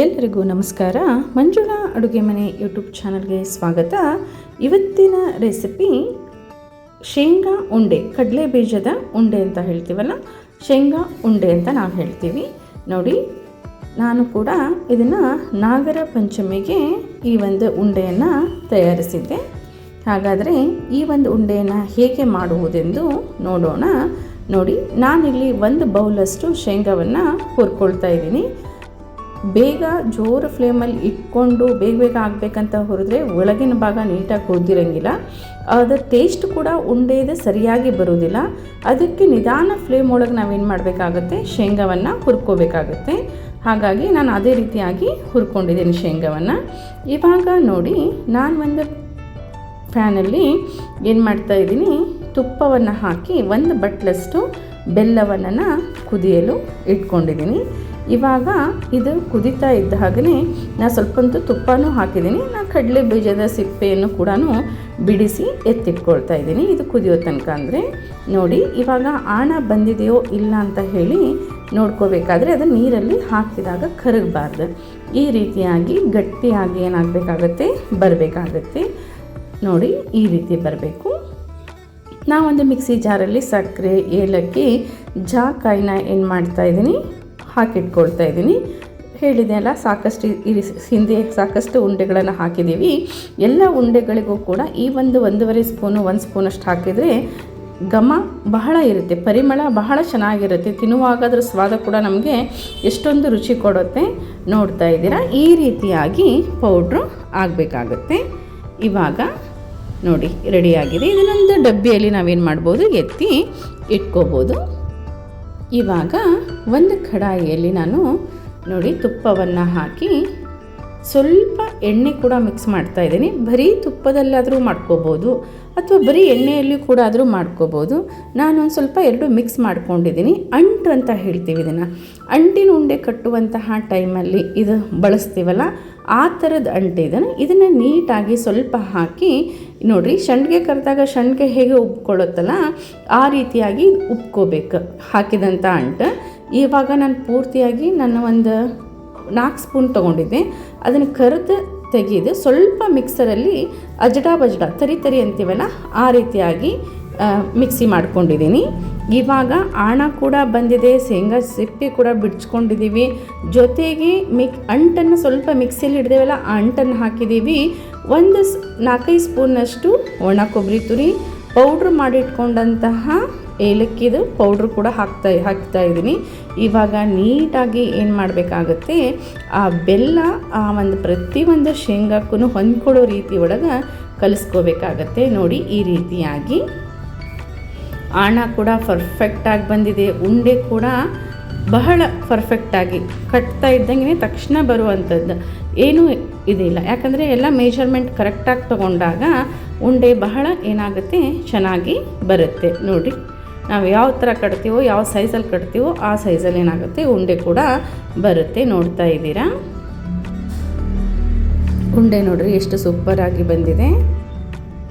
ಎಲ್ಲರಿಗೂ ನಮಸ್ಕಾರ. ಮಂಜುಳಾ ಅಡುಗೆ ಮನೆ ಯೂಟ್ಯೂಬ್ ಚಾನಲ್ಗೆ ಸ್ವಾಗತ. ಇವತ್ತಿನ ರೆಸಿಪಿ ಶೇಂಗಾ ಉಂಡೆ, ಕಡಲೆ ಬೀಜದ ಉಂಡೆ ಅಂತ ಹೇಳ್ತೀವಲ್ಲ? ಶೇಂಗಾ ಉಂಡೆ ಅಂತ ನಾವು ಹೇಳ್ತೀವಿ. ನೋಡಿ, ನಾನು ಕೂಡ ಇದನ್ನು ನಾಗರ ಪಂಚಮಿಗೆ ಈ ಒಂದು ಉಂಡೆಯನ್ನು ತಯಾರಿಸಿದ್ದೆ. ಹಾಗಾದರೆ ಈ ಒಂದು ಉಂಡೆಯನ್ನು ಹೇಗೆ ಮಾಡುವುದೆಂದು ನೋಡೋಣ. ನೋಡಿ, ನಾನಿಲ್ಲಿ ಒಂದು ಬೌಲಷ್ಟು ಶೇಂಗಾವನ್ನು ಹುರ್ಕೊಳ್ತಾ ಇದ್ದೀನಿ. ಬೇಗ ಜೋರು ಫ್ಲೇಮಲ್ಲಿ ಇಟ್ಕೊಂಡು ಬೇಗ ಬೇಗ ಆಗಬೇಕಂತ ಹುರಿದ್ರೆ ಒಳಗಿನ ಭಾಗ ನೀಟಾಗಿ ಹುರಿದಿರಂಗಿಲ್ಲ ಅದರ ಟೇಸ್ಟ್ ಕೂಡ ಉಂಡೆಯದೇ ಸರಿಯಾಗಿ ಬರೋದಿಲ್ಲ. ಅದಕ್ಕೆ ನಿಧಾನ ಫ್ಲೇಮ್ ಒಳಗೆ ನಾವೇನು ಮಾಡಬೇಕಾಗುತ್ತೆ? ಶೇಂಗಾವನ್ನು ಹುರ್ಕೋಬೇಕಾಗುತ್ತೆ. ಹಾಗಾಗಿ ನಾನು ಅದೇ ರೀತಿಯಾಗಿ ಹುರ್ಕೊಂಡಿದ್ದೀನಿ ಶೇಂಗಾವನ್ನು. ಇವಾಗ ನೋಡಿ, ನಾನು ಒಂದು ಫ್ಯಾನಲ್ಲಿ ಏನು ಮಾಡ್ತಾ ಇದ್ದೀನಿ? ತುಪ್ಪವನ್ನು ಹಾಕಿ ಒಂದು ಬಟ್ಲಷ್ಟು ಬೆಲ್ಲವನ್ನು ಕುದಿಯಲು ಇಟ್ಕೊಂಡಿದ್ದೀನಿ. ಇವಾಗ ಇದು ಕುದೀತಾ ಇದ್ದ ಹಾಗೆ ನಾನು ಸ್ವಲ್ಪ ಹೊತ್ತು ತುಪ್ಪನೂ ಹಾಕಿದ್ದೀನಿ. ನಾನು ಕಡಲೆ ಬೀಜದ ಸಿಪ್ಪೆಯನ್ನು ಕೂಡ ಬಿಡಿಸಿ ಎತ್ತಿಟ್ಕೊಳ್ತಾ ಇದ್ದೀನಿ. ಇದು ಕುದಿಯೋ ತನಕ ಅಂದರೆ ನೋಡಿ, ಇವಾಗ ಆಣ ಬಂದಿದೆಯೋ ಇಲ್ಲ ಅಂತ ಹೇಳಿ ನೋಡ್ಕೋಬೇಕಾದ್ರೆ ಅದು ನೀರಲ್ಲಿ ಹಾಕಿದಾಗ ಕರಗಬಾರ್ದು. ಈ ರೀತಿಯಾಗಿ ಗಟ್ಟಿಯಾಗಿ ಏನಾಗಬೇಕಾಗತ್ತೆ? ಬರಬೇಕಾಗತ್ತೆ. ನೋಡಿ, ಈ ರೀತಿ ಬರಬೇಕು. ನಾವೊಂದು ಮಿಕ್ಸಿ ಜಾರಲ್ಲಿ ಸಕ್ಕರೆ, ಏಲಕ್ಕಿ, ಜಾಕಾಯಿನ ಏನು ಮಾಡ್ತಾ ಇದ್ದೀನಿ? ಹಾಕಿಟ್ಕೊಳ್ತಾ ಇದ್ದೀನಿ. ಹೇಳಿದೆ ಅಲ್ಲ, ಸಾಕಷ್ಟು ಈ ಹಿಂದೆ ಸಾಕಷ್ಟು ಉಂಡೆಗಳನ್ನು ಹಾಕಿದ್ದೀವಿ. ಎಲ್ಲ ಉಂಡೆಗಳಿಗೂ ಕೂಡ ಈ ಒಂದು ಒಂದೂವರೆ ಸ್ಪೂನು, ಒಂದು ಸ್ಪೂನಷ್ಟು ಹಾಕಿದರೆ ಘಮ ಬಹಳ ಇರುತ್ತೆ, ಪರಿಮಳ ಬಹಳ ಚೆನ್ನಾಗಿರುತ್ತೆ. ತಿನ್ನುವಾಗ ಅದರ ಸ್ವಾದ ಕೂಡ ನಮಗೆ ಎಷ್ಟೊಂದು ರುಚಿ ಕೊಡುತ್ತೆ ನೋಡ್ತಾ ಇದ್ದೀರಾ. ಈ ರೀತಿಯಾಗಿ ಪೌಡ್ರು ಆಗಬೇಕಾಗುತ್ತೆ. ಇವಾಗ ನೋಡಿ, ರೆಡಿಯಾಗಿದೆ. ಇದನ್ನೊಂದು ಡಬ್ಬಿಯಲ್ಲಿ ನಾವೇನು ಮಾಡ್ಬೋದು, ಎತ್ತಿ ಇಟ್ಕೋಬೋದು. ಇವಾಗ ಒಂದು ಕಡಾಯಿಯಲ್ಲಿ ನಾನು ನೋಡಿ ತುಪ್ಪವನ್ನು ಹಾಕಿ ಸ್ವಲ್ಪ ಎಣ್ಣೆ ಕೂಡ ಮಿಕ್ಸ್ ಮಾಡ್ತಾ ಇದ್ದೀನಿ. ಬರೀ ತುಪ್ಪದಲ್ಲಾದರೂ ಮಾಡ್ಕೋಬೋದು ಅಥವಾ ಬರೀ ಎಣ್ಣೆಯಲ್ಲಿ ಕೂಡ ಆದರೂ ಮಾಡ್ಕೋಬೋದು. ನಾನು ಒಂದು ಸ್ವಲ್ಪ ಎರಡು ಮಿಕ್ಸ್ ಮಾಡ್ಕೊಂಡಿದ್ದೀನಿ. ಅಂಟು ಅಂತ ಹೇಳ್ತೀವಿ ಇದನ್ನು. ಅಂಟಿನ ಉಂಡೆ ಕಟ್ಟುವಂತಹ ಟೈಮಲ್ಲಿ ಇದು ಬಳಸ್ತೀವಲ್ಲ, ಆ ಥರದ ಅಂಟು ಇದನ್ನು ಇದನ್ನು ನೀಟಾಗಿ ಸ್ವಲ್ಪ ಹಾಕಿ, ನೋಡಿರಿ ಸಂಡಿಗೆ ಕರೆದಾಗ ಶಣ್ಗೆ ಹೇಗೆ ಉಬ್ಕೊಳ್ಳುತ್ತಲ್ಲ, ಆ ರೀತಿಯಾಗಿ ಉಬ್ಕೋಬೇಕು. ಹಾಕಿದಂಥ ಅಂಟು. ಇವಾಗ ನಾನು ಪೂರ್ತಿಯಾಗಿ ನನ್ನ ಒಂದು ನಾಲ್ಕು ಸ್ಪೂನ್ ತೊಗೊಂಡಿದ್ದೆ. ಅದನ್ನು ಕರೆದು ತೆಗೆದು ಸ್ವಲ್ಪ ಮಿಕ್ಸರಲ್ಲಿ ಅಜಡ ಬಜಡ, ತರಿ ತರಿ ಅಂತೀವಲ್ಲ, ಆ ರೀತಿಯಾಗಿ ಮಿಕ್ಸಿ ಮಾಡ್ಕೊಂಡಿದ್ದೀನಿ. ಇವಾಗ ಆಣ ಕೂಡ ಬಂದಿದೆ, ಶೇಂಗಾ ಸಿಪ್ಪೆ ಕೂಡ ಬಿಡ್ಸ್ಕೊಂಡಿದ್ದೀವಿ ಜೊತೆಗೆ ಮಿಕ್ ಅಂಟನ್ನು ಸ್ವಲ್ಪ ಮಿಕ್ಸಿಯಲ್ಲಿ ಹಿಡ್ದೇವಲ್ಲ ಆ ಅಂಟನ್ನು ಹಾಕಿದ್ದೀವಿ ಒಂದು ನಾಲ್ಕೈದು ಸ್ಪೂನಷ್ಟು ಒಣ ಕೊಬ್ಬರಿ ತುರಿ, ಪೌಡ್ರ್ ಮಾಡಿಟ್ಕೊಂಡಂತಹ ಏಲಕ್ಕಿದು ಪೌಡ್ರ್ ಕೂಡ ಹಾಕ್ತಾ ಹಾಕ್ತಾ ಇದ್ದೀನಿ. ಇವಾಗ ನೀಟಾಗಿ ಏನು ಮಾಡಬೇಕಾಗತ್ತೆ, ಆ ಬೆಲ್ಲ, ಆ ಒಂದು ಪ್ರತಿಯೊಂದು ಶೇಂಗಾಕ್ಕೂ ಹೊಂದ್ಕೊಳ್ಳೋ ರೀತಿ ಒಳಗೆ ಕಲಿಸ್ಕೋಬೇಕಾಗತ್ತೆ. ನೋಡಿ, ಈ ರೀತಿಯಾಗಿ. ಆಣ ಕೂಡ ಪರ್ಫೆಕ್ಟಾಗಿ ಬಂದಿದೆ. ಉಂಡೆ ಕೂಡ ಬಹಳ ಪರ್ಫೆಕ್ಟಾಗಿ ಕಟ್ತಾ ಇದ್ದಂಗೆ ತಕ್ಷಣ ಬರುವಂಥದ್ದು. ಏನೂ ಇದಿಲ್ಲ. ಯಾಕಂದರೆ ಎಲ್ಲ ಮೇಜರ್ಮೆಂಟ್ ಕರೆಕ್ಟಾಗಿ ತಗೊಂಡಾಗ ಉಂಡೆ ಬಹಳ ಏನಾಗುತ್ತೆ, ಚೆನ್ನಾಗಿ ಬರುತ್ತೆ. ನೋಡಿ. ನಾವು ಯಾವ ಥರ ಕಟ್ತೀವೋ, ಯಾವ ಸೈಜಲ್ಲಿ ಕಟ್ತೀವೋ ಆ ಸೈಜಲ್ಲಿ ಏನಾಗುತ್ತೆ, ಉಂಡೆ ಕೂಡ ಬರುತ್ತೆ ನೋಡ್ತಾ ಇದ್ದೀರಾ? ಉಂಡೆ ನೋಡ್ರಿ ಎಷ್ಟು ಸೂಪರಾಗಿ ಬಂದಿದೆ.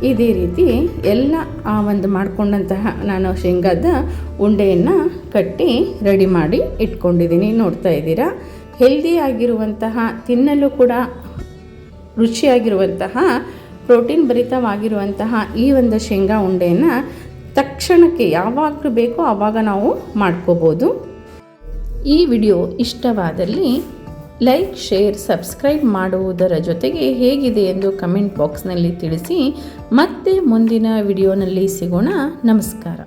ಇದೇ ರೀತಿ ಎಲ್ಲ ಆ ಒಂದು ಮಾಡಿಕೊಂಡಂತಹ ನಾನು ಶೇಂಗಾದ ಉಂಡೆಯನ್ನು ಕಟ್ಟಿ ರೆಡಿ ಮಾಡಿ ಇಟ್ಕೊಂಡಿದ್ದೀನಿ ನೋಡ್ತಾ ಇದ್ದೀರಾ? ಹೆಲ್ದಿ ಆಗಿರುವಂತಹ, ತಿನ್ನಲು ಕೂಡ ರುಚಿಯಾಗಿರುವಂತಹ ಪ್ರೋಟೀನ್ ಭರಿತವಾಗಿರುವಂತಹ ಈ ಒಂದು ಶೇಂಗಾ ಉಂಡೆಯನ್ನು ತಕ್ಷಣಕ್ಕೆ ಯಾವಾಗ ಬೇಕೋ ಆವಾಗ ನಾವು ಮಾಡ್ಕೋಬೋದು. ಈ ವಿಡಿಯೋ ಇಷ್ಟವಾದಲ್ಲಿ ಲೈಕ್, ಶೇರ್, ಸಬ್ಸ್ಕ್ರೈಬ್ ಮಾಡುವುದರ ಜೊತೆಗೆ ಹೇಗಿದೆ ಎಂದು ಕಮೆಂಟ್ ಬಾಕ್ಸ್ನಲ್ಲಿ ತಿಳಿಸಿ. ಮತ್ತೆ ಮುಂದಿನ ವಿಡಿಯೋನಲ್ಲಿ ಸಿಗೋಣ. ನಮಸ್ಕಾರ.